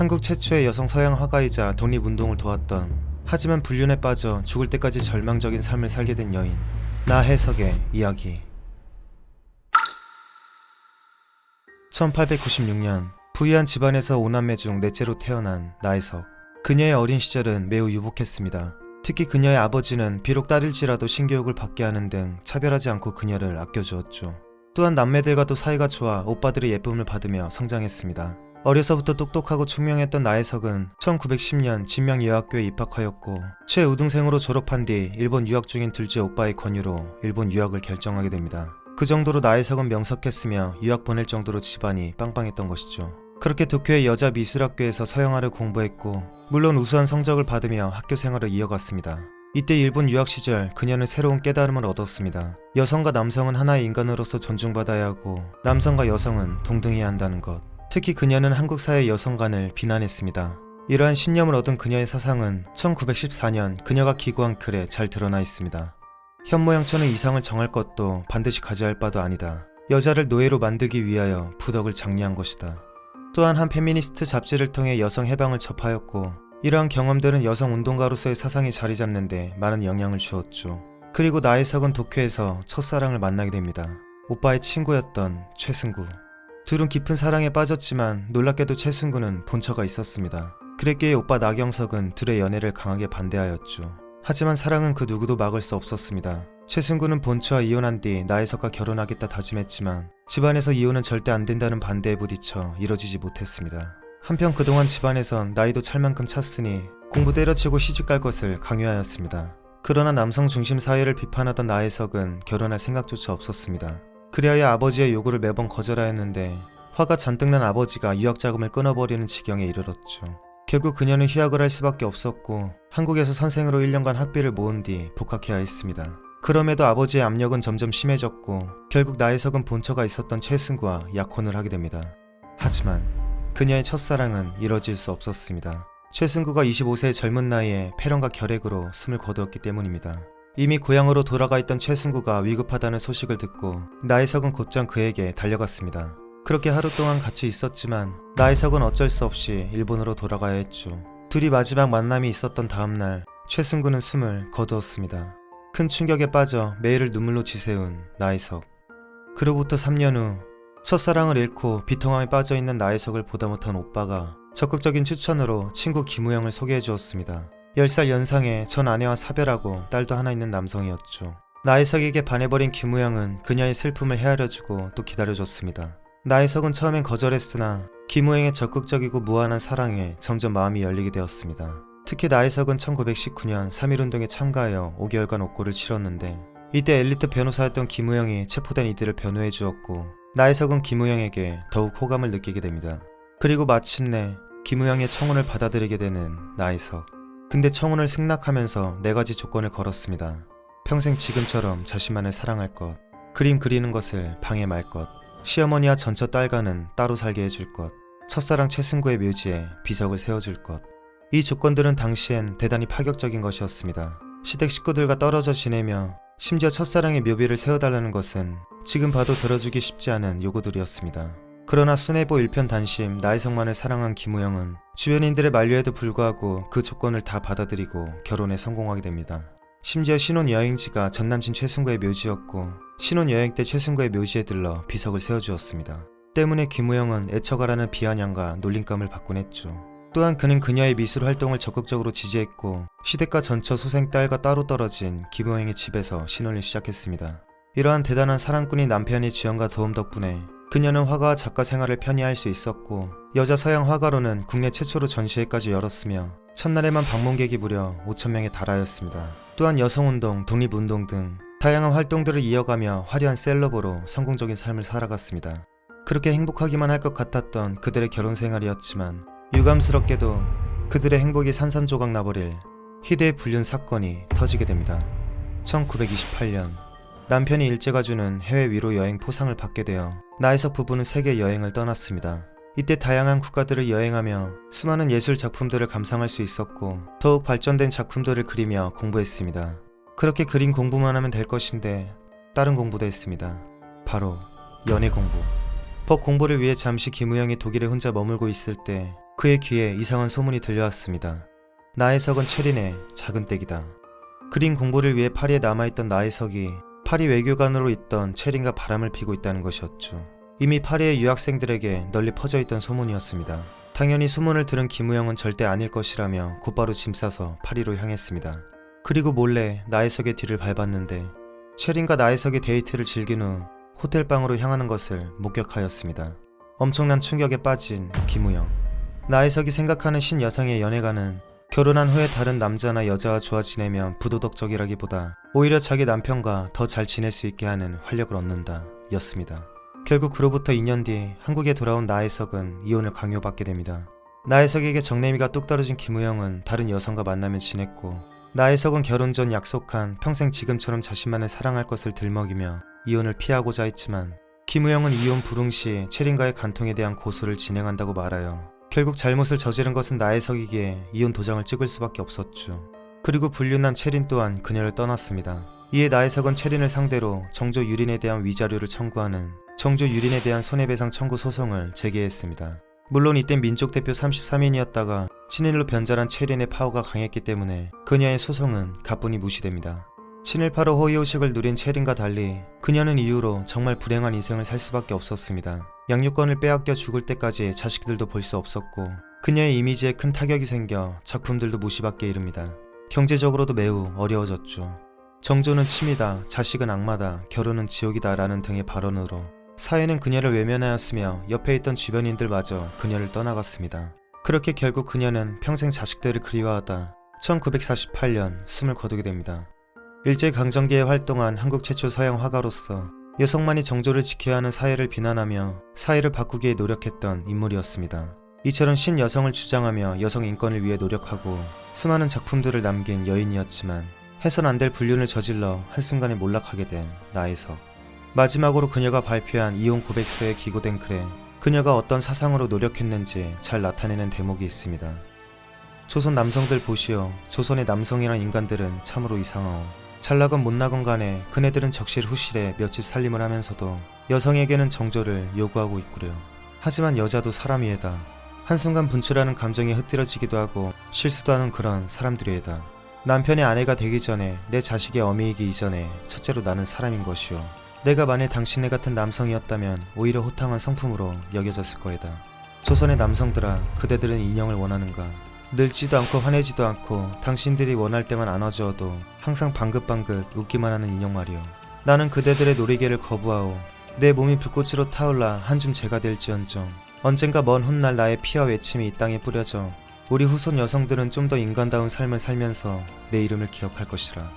한국 최초의 여성 서양 화가이자 독립운동을 도왔던 하지만 불륜에 빠져 죽을 때까지 절망적인 삶을 살게 된 여인 나혜석의 이야기 1896년 부유한 집안에서 오남매 중 넷째로 태어난 나혜석 그녀의 어린 시절은 매우 유복했습니다. 특히 그녀의 아버지는 비록 딸일지라도 신교육을 받게 하는 등 차별하지 않고 그녀를 아껴주었죠. 또한 남매들과도 사이가 좋아 오빠들의 예쁨을 받으며 성장했습니다. 어려서부터 똑똑하고 총명했던 나혜석은 1910년 진명여학교에 입학하였고 최우등생으로 졸업한 뒤 일본 유학 중인 둘째 오빠의 권유로 일본 유학을 결정하게 됩니다. 그 정도로 나혜석은 명석했으며 유학 보낼 정도로 집안이 빵빵했던 것이죠. 그렇게 도쿄의 여자 미술학교에서 서양화를 공부했고 물론 우수한 성적을 받으며 학교 생활을 이어갔습니다. 이때 일본 유학 시절 그녀는 새로운 깨달음을 얻었습니다. 여성과 남성은 하나의 인간으로서 존중받아야 하고 남성과 여성은 동등해야 한다는 것. 특히 그녀는 한국 사회 여성관을 비난했습니다. 이러한 신념을 얻은 그녀의 사상은 1914년 그녀가 기고한 글에 잘 드러나 있습니다. 현모양처는 이상을 정할 것도 반드시 가져야 할 바도 아니다. 여자를 노예로 만들기 위하여 부덕을 장려한 것이다. 또한 한 페미니스트 잡지를 통해 여성 해방을 접하였고 이러한 경험들은 여성 운동가로서의 사상이 자리 잡는데 많은 영향을 주었죠. 그리고 나혜석은 도쿄에서 첫사랑을 만나게 됩니다. 오빠의 친구였던 최승구. 둘은 깊은 사랑에 빠졌지만 놀랍게도 최승구는 본처가 있었습니다. 그랬기에 오빠 나경석은 둘의 연애를 강하게 반대하였죠. 하지만 사랑은 그 누구도 막을 수 없었습니다. 최승구는 본처와 이혼한 뒤 나혜석과 결혼하겠다 다짐했지만 집안에서 이혼은 절대 안 된다는 반대에 부딪혀 이뤄지지 못했습니다. 한편 그동안 집안에선 나이도 찰만큼 찼으니 공부 때려치고 시집갈 것을 강요하였습니다. 그러나 남성 중심 사회를 비판하던 나혜석은 결혼할 생각조차 없었습니다. 그리하여 아버지의 요구를 매번 거절하였는데 화가 잔뜩 난 아버지가 유학 자금을 끊어버리는 지경에 이르렀죠. 결국 그녀는 휴학을 할 수밖에 없었고 한국에서 선생으로 1년간 학비를 모은 뒤 복학해야 했습니다. 그럼에도 아버지의 압력은 점점 심해졌고 결국 나혜석은 본처가 있었던 최승구와 약혼을 하게 됩니다. 하지만 그녀의 첫사랑은 이뤄질 수 없었습니다. 최승구가 25세의 젊은 나이에 폐렴과 결핵으로 숨을 거두었기 때문입니다. 이미 고향으로 돌아가 있던 최승구가 위급하다는 소식을 듣고 나혜석은 곧장 그에게 달려갔습니다. 그렇게 하루 동안 같이 있었지만 나혜석은 어쩔 수 없이 일본으로 돌아가야 했죠. 둘이 마지막 만남이 있었던 다음날 최승구는 숨을 거두었습니다. 큰 충격에 빠져 매일을 눈물로 지새운 나혜석. 그로부터 3년 후 첫사랑을 잃고 비통함에 빠져있는 나혜석을 보다 못한 오빠가 적극적인 추천으로 친구 김우영을 소개해 주었습니다. 10살 연상의 전 아내와 사별하고 딸도 하나 있는 남성이었죠. 나혜석에게 반해버린 김우영은 그녀의 슬픔을 헤아려주고 또 기다려줬습니다. 나혜석은 처음엔 거절했으나 김우영의 적극적이고 무한한 사랑에 점점 마음이 열리게 되었습니다. 특히 나혜석은 1919년 3.1운동에 참가하여 5개월간 옥고를 치렀는데 이때 엘리트 변호사였던 김우영이 체포된 이들을 변호해 주었고 나혜석은 김우영에게 더욱 호감을 느끼게 됩니다. 그리고 마침내 김우영의 청혼을 받아들이게 되는 나혜석. 근데 청혼을 승낙하면서 네 가지 조건을 걸었습니다. 평생 지금처럼 자신만을 사랑할 것, 그림 그리는 것을 방해 말 것, 시어머니와 전처 딸과는 따로 살게 해줄 것, 첫사랑 최승구의 묘지에 비석을 세워줄 것. 이 조건들은 당시엔 대단히 파격적인 것이었습니다. 시댁 식구들과 떨어져 지내며 심지어 첫사랑의 묘비를 세워달라는 것은 지금 봐도 들어주기 쉽지 않은 요구들이었습니다. 그러나 순애보 일편단심 나혜석만을 사랑한 김우영은 주변인들의 만류에도 불구하고 그 조건을 다 받아들이고 결혼에 성공하게 됩니다. 심지어 신혼 여행지가 전남친 최승구의 묘지였고 신혼 여행 때 최승구의 묘지에 들러 비석을 세워주었습니다. 때문에 김우영은 애처가라는 비아냥과 놀림감을 받곤 했죠. 또한 그는 그녀의 미술 활동을 적극적으로 지지했고 시댁과 전처 소생 딸과 따로 떨어진 김우영의 집에서 신혼을 시작했습니다. 이러한 대단한 사랑꾼인 남편의 지원과 도움 덕분에 그녀는 화가와 작가 생활을 편히 할 수 있었고 여자 서양 화가로는 국내 최초로 전시회까지 열었으며 첫날에만 방문객이 무려 5천명에 달하였습니다. 또한 여성운동, 독립운동 등 다양한 활동들을 이어가며 화려한 셀럽으로 성공적인 삶을 살아갔습니다. 그렇게 행복하기만 할 것 같았던 그들의 결혼 생활이었지만 유감스럽게도 그들의 행복이 산산조각 나버릴 희대의 불륜 사건이 터지게 됩니다. 1928년 남편이 일제가 주는 해외 위로 여행 포상을 받게 되어 나혜석 부부는 세계 여행을 떠났습니다. 이때 다양한 국가들을 여행하며 수많은 예술 작품들을 감상할 수 있었고 더욱 발전된 작품들을 그리며 공부했습니다. 그렇게 그림 공부만 하면 될 것인데 다른 공부도 했습니다. 바로 연애 공부. 법 공부를 위해 잠시 김우영이 독일에 혼자 머물고 있을 때 그의 귀에 이상한 소문이 들려왔습니다. 나혜석은 체린의 작은 댁이다. 그림 공부를 위해 파리에 남아있던 나혜석이 파리 외교관으로 있던 체린과 바람을 피고 있다는 것이었죠. 이미 파리의 유학생들에게 널리 퍼져 있던 소문이었습니다. 당연히 소문을 들은 김우영은 절대 아닐 것이라며 곧바로 짐 싸서 파리로 향했습니다. 그리고 몰래 나혜석의 뒤를 밟았는데 체린과 나혜석의 데이트를 즐긴 후 호텔 방으로 향하는 것을 목격하였습니다. 엄청난 충격에 빠진 김우영. 나혜석이 생각하는 신 여성의 연애가는 결혼한 후에 다른 남자나 여자와 좋아 지내면 부도덕적이라기보다 오히려 자기 남편과 더 잘 지낼 수 있게 하는 활력을 얻는다 였습니다. 결국 그로부터 2년 뒤 한국에 돌아온 나혜석은 이혼을 강요받게 됩니다. 나혜석에게 정내미가 뚝 떨어진 김우영은 다른 여성과 만나며 지냈고 나혜석은 결혼 전 약속한 평생 지금처럼 자신만을 사랑할 것을 들먹이며 이혼을 피하고자 했지만 김우영은 이혼 불응 시 체린과의 간통에 대한 고소를 진행한다고 말하여 결국 잘못을 저지른 것은 나혜석이기에 이혼 도장을 찍을 수밖에 없었죠. 그리고 불륜남 체린 또한 그녀를 떠났습니다. 이에 나혜석은 체린을 상대로 정조 유린에 대한 위자료를 청구하는 정조 유린에 대한 손해배상 청구 소송을 제기했습니다. 물론 이땐 민족 대표 33인이었다가 친일로 변절한 체린의 파워가 강했기 때문에 그녀의 소송은 가뿐히 무시됩니다. 친일파로 호의호식을 누린 체린과 달리 그녀는 이후로 정말 불행한 인생을 살 수밖에 없었습니다. 양육권을 빼앗겨 죽을 때까지 자식들도 볼 수 없었고 그녀의 이미지에 큰 타격이 생겨 작품들도 무시받게 이릅니다. 경제적으로도 매우 어려워졌죠. 정조는 침이다, 자식은 악마다, 결혼은 지옥이다 라는 등의 발언으로 사회는 그녀를 외면하였으며 옆에 있던 주변인들마저 그녀를 떠나갔습니다. 그렇게 결국 그녀는 평생 자식들을 그리워하다 1948년 숨을 거두게 됩니다. 일제강점기에 활동한 한국 최초 서양 화가로서 여성만이 정조를 지켜야 하는 사회를 비난하며 사회를 바꾸기에 노력했던 인물이었습니다. 이처럼 신여성을 주장하며 여성 인권을 위해 노력하고 수많은 작품들을 남긴 여인이었지만 해선 안 될 불륜을 저질러 한순간에 몰락하게 된 나혜석. 마지막으로 그녀가 발표한 이혼 고백서에 기고된 글에 그녀가 어떤 사상으로 노력했는지 잘 나타내는 대목이 있습니다. 조선 남성들 보시오. 조선의 남성이란 인간들은 참으로 이상하오. 잘나건 못나건 간에 그네들은 적실 후실에 몇집 살림을 하면서도 여성에게는 정조를 요구하고 있구려. 하지만 여자도 사람이에다. 한순간 분출하는 감정이 흩뜨려지기도 하고 실수도 하는 그런 사람들이에다. 남편의 아내가 되기 전에 내 자식의 어미이기 이전에 첫째로 나는 사람인 것이오. 내가 만일 당신네 같은 남성이었다면 오히려 호탕한 성품으로 여겨졌을 거이다. 조선의 남성들아, 그대들은 인형을 원하는가? 늙지도 않고 화내지도 않고 당신들이 원할 때만 안아주어도 항상 방긋방긋 웃기만 하는 인형 말이오. 나는 그대들의 놀이개를 거부하오. 내 몸이 불꽃으로 타올라 한줌 재가 될지언정 언젠가 먼 훗날 나의 피와 외침이 이 땅에 뿌려져 우리 후손 여성들은 좀 더 인간다운 삶을 살면서 내 이름을 기억할 것이라.